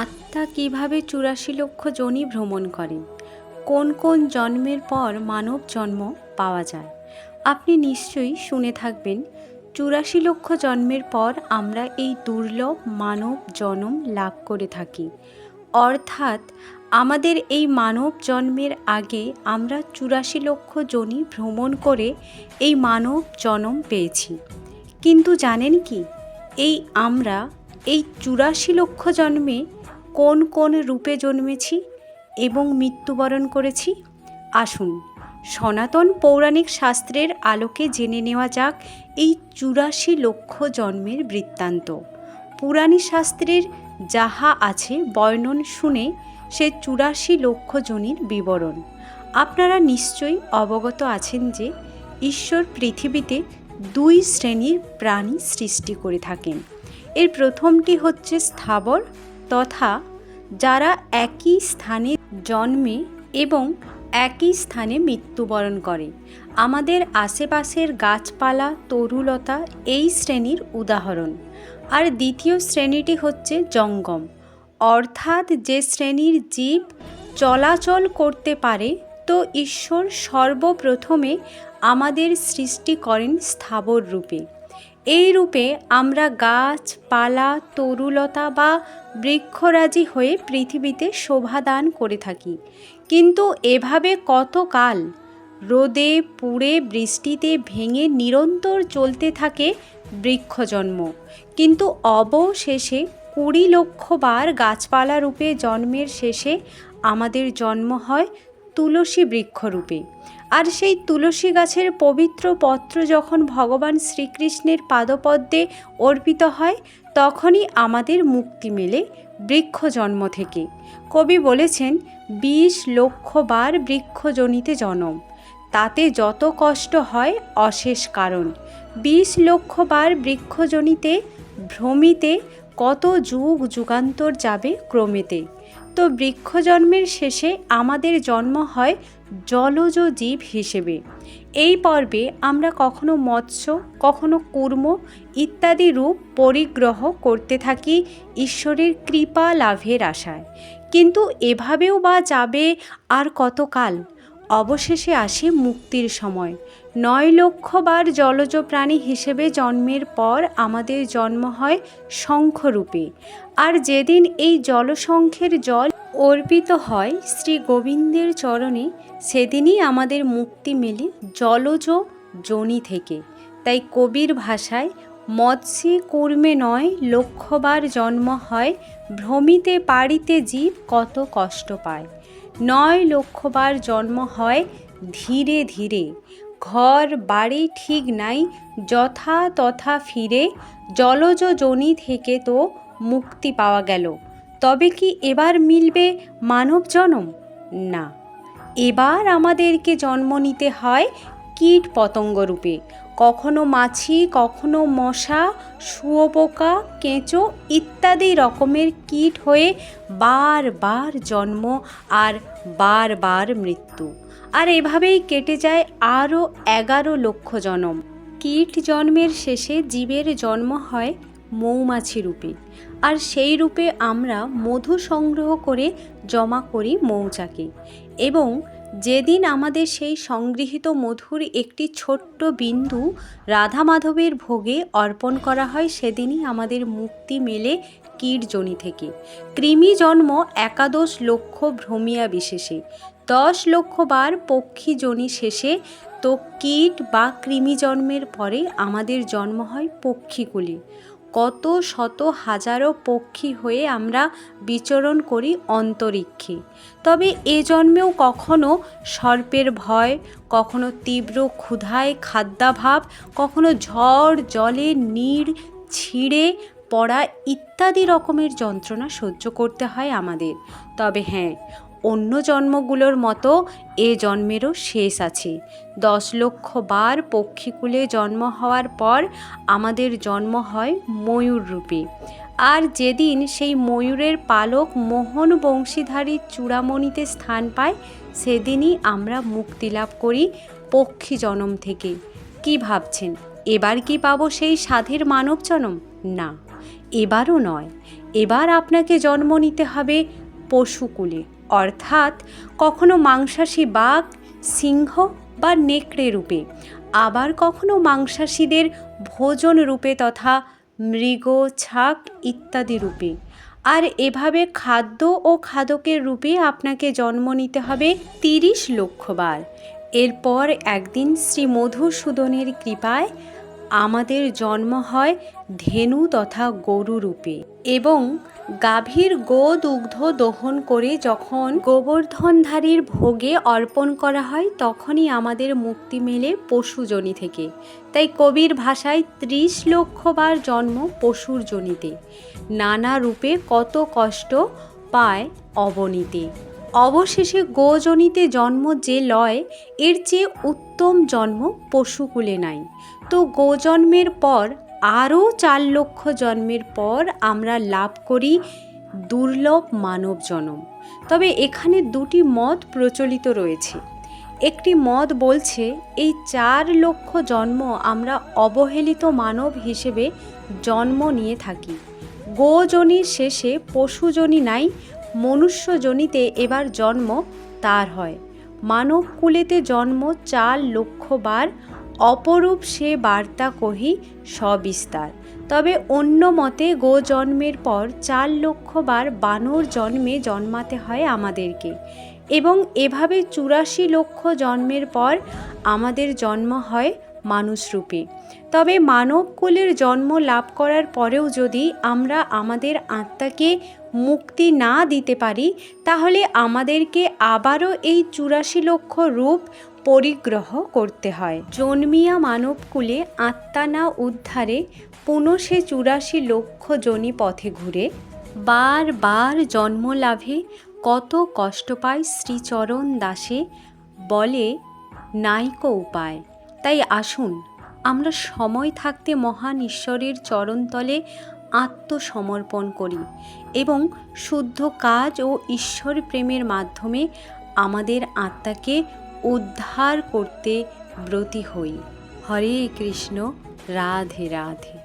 আত্মা কীভাবে চুরাশি লক্ষ যোনি ভ্রমণ করে? কোন কোন জন্মের পর মানব জন্ম পাওয়া যায়? আপনি নিশ্চয়ই শুনে থাকবেন, চুরাশি লক্ষ জন্মের পর আমরা এই দুর্লভ মানব জন্ম লাভ করে থাকি। অর্থাৎ, আমাদের এই মানব জন্মের আগে আমরা চুরাশি লক্ষ যোনি ভ্রমণ করে এই মানব জন্ম পেয়েছি। কিন্তু জানেন কি? এই আমরা এই চুরাশি লক্ষ জন্মে কোন কোন রূপে জন্মেছি এবং মৃত্যুবরণ করেছি? আসুন, সনাতন পৌরাণিক শাস্ত্রের আলোকে জেনে নেওয়া যাক এই চুরাশি লক্ষ জন্মের বৃত্তান্ত। পুরাণী শাস্ত্রের যাহা আছে বর্ণন শুনে সে চুরাশি লক্ষ জনির বিবরণ। আপনারা নিশ্চয়ই অবগত আছেন যে ঈশ্বর পৃথিবীতে দুই শ্রেণির প্রাণী সৃষ্টি করে থাকেন। এর প্রথমটি হচ্ছে স্থাবর তথা যারা একই স্থানে জন্মে এবং একই স্থানে মৃত্যুবরণ করে। আমাদের আশেপাশের গাছপালা, তরুলতা এই শ্রেণির উদাহরণ। আর দ্বিতীয় শ্রেণীটি হচ্ছে জঙ্গম। অর্থাৎ যে শ্রেণির জীব চলাচল করতে পারে, তো ঈশ্বর সর্বপ্রথমে আমাদের সৃষ্টি করেন স্থাবর রূপে। এই রূপে আমরা গাছপালা তরুলতা বা বৃক্ষরাজি হয়ে পৃথিবীতে শোভাদান করে থাকি। কিন্তু এভাবে কতকাল রোদে, পুড়ে, বৃষ্টিতে ভেঙে নিরন্তর চলতে থাকে বৃক্ষজন্ম। কিন্তু অবশেষে কুড়ি লক্ষ বার গাছপালা রূপে জন্মের শেষে আমাদের জন্ম হয় তুলসী বৃক্ষরূপে আর সেই তুলসী গাছের পবিত্র পত্র যখন ভগবান শ্রীকৃষ্ণের পাদপদ্মে অর্পিত হয়, তখনই আমাদের মুক্তি মেলে বৃক্ষ জন্ম থেকে। কবি বলেছেন, বিশ লক্ষ বার বৃক্ষজনিতে জনম। তাতে যত কষ্ট হয়, অশেষ কারণ। বিশ লক্ষ বার বৃক্ষজনিতে, ভ্রমিতে কত যুগ যুগান্তর যাবে ক্রমেতে। তো বৃক্ষ জন্মের শেষে আমাদের জন্ম হয় জলজ জীব হিসেবে। এই পর্বে আমরা কখনো মৎস্য, কখনো কুর্ম ইত্যাদি রূপ পরিগ্রহ করতে থাকি ঈশ্বরের কৃপা লাভের আশায়। কিন্তু এভাবেও বা যাবে আর কতকাল? অবশেষে আসে মুক্তির সময়। নয় লক্ষ বার জলজ প্রাণী হিসেবে জন্মের পর আমাদের জন্ম হয় শঙ্খরূপে। আর যেদিন এই জলশঙ্খের জল অর্পিত হয় শ্রী গোবিন্দের চরণে, সেদিনই আমাদের মুক্তি মেলে জলজ যোনি থেকে। তাই কবির ভাষায়, মৎস্যে কর্মে নয় লক্ষবার জন্ম হয়, ভ্রমিতে পাড়িতে জীব কত কষ্ট পায়। নয় লক্ষবার জন্ম হয় ধীরে ধীরে। ঘর, বাড়ি ঠিক নাই, যথা তথা ফিরে জলজ জনি থেকে তো মুক্তি পাওয়া গেল। তবে কি এবার মিলবে মানব জনম? না। এবার আমাদেরকে জন্ম নিতে হয় কীট পতঙ্গ রূপে। কখনো মাছি, কখনো মশা শুয়োপোকা কেঁচো ইত্যাদি রকমের কীট হয়ে বারবার জন্ম আর বারবার মৃত্যু। আর এভাবেই কেটে যায় আরও এগারো লক্ষ জনম। কীট জন্মের শেষে জীবের জন্ম হয় মৌমাছি রূপে। আর সেই রূপে আমরা মধু সংগ্রহ করে জমা করি মৌচাকে। এবং যেদিন আমাদের সেই সংগৃহীত মধুর একটি ছোট্ট বিন্দু রাধা মাধবের ভোগে অর্পণ করা হয়, সেদিনই আমাদের মুক্তি মেলে কীটজনি থেকে। কৃমি জন্ম একাদশ লক্ষ ভ্রমিয়া বিশেষে। দশ লক্ষ বার পক্ষী জনি শেষে তো কীট বা কৃমি জন্মের পরে আমাদের জন্ম হয় পক্ষীকুলে। কত শত হাজারো পক্ষী হয়ে আমরা বিচরণ করি অন্তরিক্ষে। তবে এ জন্মেও কখনো সর্পের ভয়, কখনো তীব্র ক্ষুধায় খাদ্যাভাব, কখনো ঝড়, জলে নীড়, ছিঁড়ে পড়া ইত্যাদি রকমের যন্ত্রণা সহ্য করতে হয় আমাদের। তবে হ্যাঁ অন্য জন্মগুলোর মতো এ জন্মেরও শেষ আছে। দশ লক্ষ বার পক্ষীকুলে জন্ম হওয়ার পর আমাদের জন্ম হয় ময়ূর রূপে। আর যেদিন সেই ময়ূরের পালক মোহন বংশীধারী চূড়ামণিতে স্থান পায়, সেদিনই আমরা মুক্তি লাভ করি পক্ষী জনম থেকে। কি ভাবছেন? এবার কি পাবো সেই সাধের মানব জনম? না, এবারও নয়। এবার আপনাকে জন্ম নিতে হবে পশুকুলে। অর্থাৎ কখনো মাংসাশী বাঘ, সিংহ বা নেকড়ে রূপে, আবার কখনো মাংসাশীদের ভোজন রূপে তথা মৃগ, ছাক ইত্যাদি রূপে। আর এভাবে খাদ্য ও খাদকের রূপে আপনাকে জন্ম নিতে হবে তিরিশ লক্ষবার এরপর একদিন শ্রী মধুসূদনের কৃপায় আমাদের জন্ম হয় ধেনু তথা গরু রূপে এবং গাভীর গো দুগ্ধ দহন করে যখন গোবর্ধনধারীর ভোগে অর্পণ করা হয়, তখনই আমাদের মুক্তি মেলে পশুজনি থেকে। তাই কবির ভাষায় ত্রিশ লক্ষবার জন্ম পশুর জনিতে। নানা রূপে কত কষ্ট পায় অবনীতে। অবশেষে গোজনিতে জন্ম যে লয়, এর চেয়ে উত্তম জন্ম পশুকুলে নাই। তো গোজন্মের পর, আরও চার লক্ষ জন্মের পর আমরা লাভ করি দুর্লভ মানব জন্ম। তবে এখানে দুটি মত প্রচলিত রয়েছে। একটি মত বলছে, এই চার লক্ষ জন্ম আমরা অবহেলিত মানব হিসেবে জন্ম নিয়ে থাকি। গোজনির শেষে পশুজনি নাই, মনুষ্যজনিতে এবার জন্ম তার হয়। মানব কুলেতে জন্ম চার লক্ষবার অপরূপ সে বার্তা কহি সবিস্তার। তবে অন্য মতে গো জন্মের পর চার লক্ষ বার বানর জন্মে জন্মাতে হয় আমাদেরকে এবং এভাবে চুরাশি লক্ষ জন্মের পর আমাদের জন্ম হয় মানুষরূপে। তবে মানবকুলের জন্ম লাভ করার পরেও যদি আমরা আমাদের আত্মাকে মুক্তি না দিতে পারি, তাহলে আমাদেরকে আবারও এই চুরাশি লক্ষ রূপ পরিগ্রহ করতে হয়। জন্মিয়া মানবকুলে আত্মা না উদ্ধারে পুনঃ সে চুরাশি লক্ষ জনি পথে ঘুরে, বার বার জন্ম লাভে কত কষ্ট পায় শ্রীচরণ দাসে বলে, নাইকো উপায়। তাই আসুন, আমরা সময় থাকতে মহান ঈশ্বরের চরণতলে আত্মসমর্পণ করি এবং শুদ্ধ কাজ ও ঈশ্বর প্রেমের মাধ্যমে আমাদের আত্মাকে উদ্ধার করতে ব্রতী হই। হরে কৃষ্ণ, রাধে রাধে।